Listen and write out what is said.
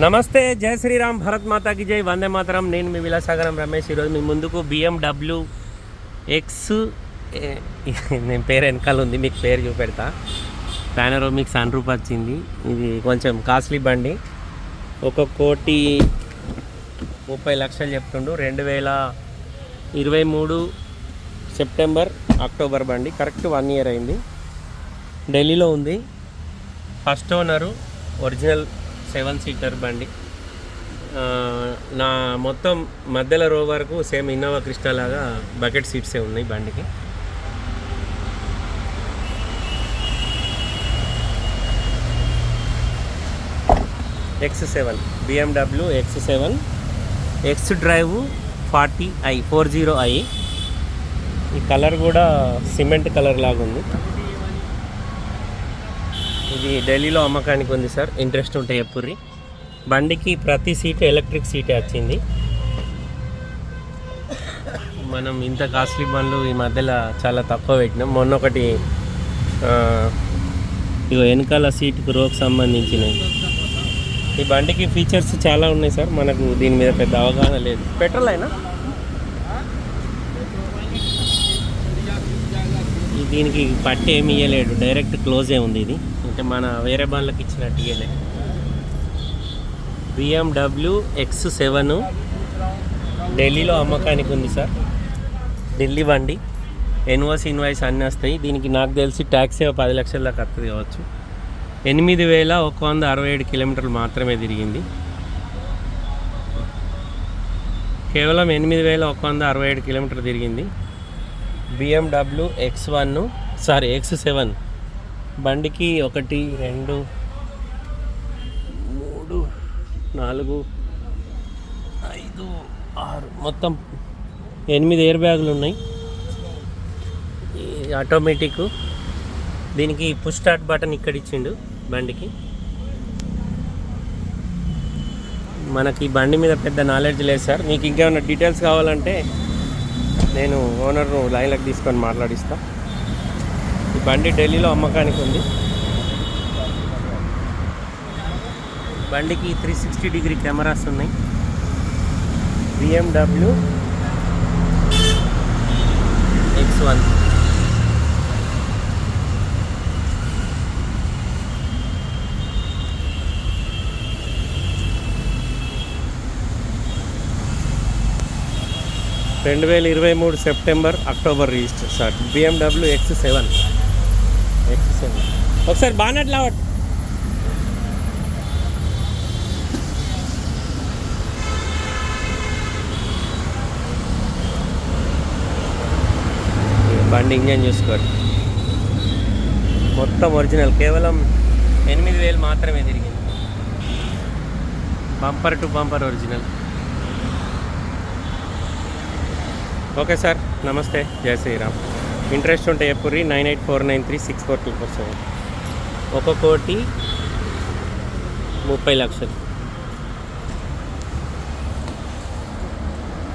నమస్తే జయ శ్రీరామ్ భరత్ మాతాకి జై వందే మాతరం. నేను మీ విలాసాగరం రమేష్. ఈరోజు మీ ముందుకు బిఎండబ్ల్యూ ఎక్స్ నేను పేరు వెనకాల ఉంది మీకు పేరు చూపెడతా. ప్యానరో మీకు సన్ రూప్ వచ్చింది. ఇది కొంచెం కాస్ట్లీ బండి. ఒక కోటి ముప్పై లక్షలు చెప్తుండు. రెండు వేల ఇరవై మూడు సెప్టెంబర్ అక్టోబర్ బండి. కరెక్ట్ వన్ ఇయర్ అయింది. ఢిల్లీలో ఉంది. First owner original seven seater బండి. నా మొత్తం మధ్యలో రో వరకు సేమ్ ఇన్నోవా క్రిస్టా లాగా బకెట్ సీట్సే ఉన్నాయి బండికి. X seven BMW X seven X drive forty I four zero I ఈ కలర్ కూడా సిమెంట్ కలర్ లాగా ఉంది. ఇది ఢిల్లీలో అమ్మకానికి ఉంది సార్. ఇంట్రెస్ట్ ఉంటే చెప్పుర్రి. బండికి ప్రతి సీట్ ఎలక్ట్రిక్ సీటే వచ్చింది. మనం ఇంత కాస్ట్లీ బండ్లు ఈ మధ్యలో చాలా తక్కువ పెట్టినాం. మొన్న ఒకటి ఇగో వెనకాల సీటుకు రోకి సంబంధించినవి. ఈ బండికి ఫీచర్స్ చాలా ఉన్నాయి సార్. మనకు దీని మీద పెద్ద అవగాహన లేదు. పెట్రోల్ అయినా? దీనికి పట్టి ఏమి ఇవ్వలేడు డైరెక్ట్ క్లోజే ఉంది ఇది. అంటే మన వేరే బండ్లకు ఇచ్చినట్టు ఇవ్వలే బిఎండబ్ల్యూ ఎక్స్ సెవెన్ ఢిల్లీలో అమ్మకానికి ఉంది సార్. ఢిల్లీ బండి. ఎన్ఓసి ఇన్వాయిస్ అన్నీ వస్తాయి. దీనికి నాకు తెలిసి ట్యాక్స్ పది లక్షల దాకా వస్తుంది కావచ్చు. ఎనిమిది వేల ఒక వంద అరవై ఏడు కిలోమీటర్లు మాత్రమే తిరిగింది. కేవలం ఎనిమిది వేల ఒక వంద అరవై ఏడు కిలోమీటర్లు తిరిగింది. BMW X one sorry X seven బండికి ఒకటి రెండు మూడు నాలుగు ఐదు ఆరు మొత్తం ఎనిమిది ఎయిర్ బ్యాగులు ఉన్నాయి ఆటోమేటిక్ దీనికి పుష్ స్టార్ట్ బటన్ ఇక్కడ ఇచ్చిండు బండికి. మనకి బండి మీద పెద్ద నాలెడ్జ్ లేదు సార్. మీకు ఇంకేమైనా డీటెయిల్స్ కావాలంటే నేను ఓనర్ను లైన్లకు తీసుకొని మాట్లాడిస్తాను ఈ బండి ఢిల్లీలో అమ్మకానికి ఉంది. బండికి త్రీ సిక్స్టీ డిగ్రీ కెమెరాస్ ఉన్నాయి. బిఎండబ్ల్యూ ఎక్స్ వన్ రెండు వేల ఇరవై మూడు September October register sir BMW X seven ఒకసారి బానట్ లావట్. బండి ఇంజన్ చూసుకోండి. మొత్తం ఒరిజినల్ కేవలం ఎనిమిది వేలు మాత్రమే తిరిగింది. Bumper to bumper original. Okay sir నమస్తే జై శ్రీరామ్. ఇంట్రెస్ట్ ఉంటే ఎప్పుడు nine eight four nine three six four two four seven. ఒక కోటి ముప్పై లక్షలు.